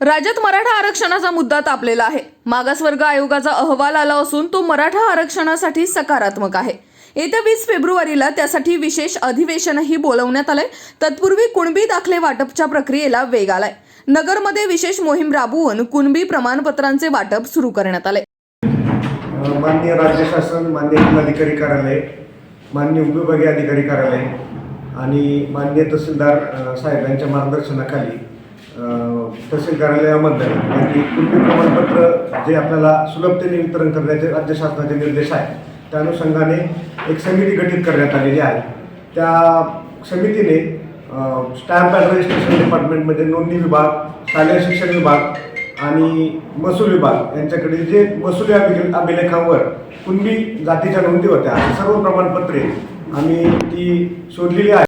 राज्यात मराठा आरक्षणाचा मुद्दा तापलेला आहे. मागासवर्ग आयोगाचा अहवाल आला असून तो मराठा आरक्षणासाठी सकारात्मक आहे. येत्या वीस फेब्रुवारीला त्यासाठी विशेष अधिवेशनही बोलवण्यात आलंय. तत्पूर्वी कुणबी दाखले वाटपच्या प्रक्रियेला वेग आलाय. नगरमध्ये विशेष मोहीम राबवून कुणबी प्रमाणपत्रांचे वाटप सुरू करण्यात आले माननीय राज्य शासन माननीय जिल्हाधिकारी कार्यालय माननीय उपविभागीय अधिकारी कार्यालय आणि माननीय तहसीलदार साहेब यांच्या मार्गदर्शनाखाली तहसील कार्यालयामध्ये यांनी कुटुंब प्रमाणपत्र जे आपल्याला सुलभतेने वितरण करण्याचे राज्य शासनाचे निर्देश आहेत त्या अनुषंगाने एक समिती गठीत करण्यात आलेली आहे. त्या समितीने स्टॅम्प अँड रजिस्ट्रेशन डिपार्टमेंटमध्ये नोंदणी विभाग शालेय शिक्षण विभाग आणि महसूल विभाग यांच्याकडे जे महसुली अभिले अभिलेखांवर कुणबी जातीच्या नोंदी होत्या सर्व प्रमाणपत्रे आम्ही ती शोधलेली आहे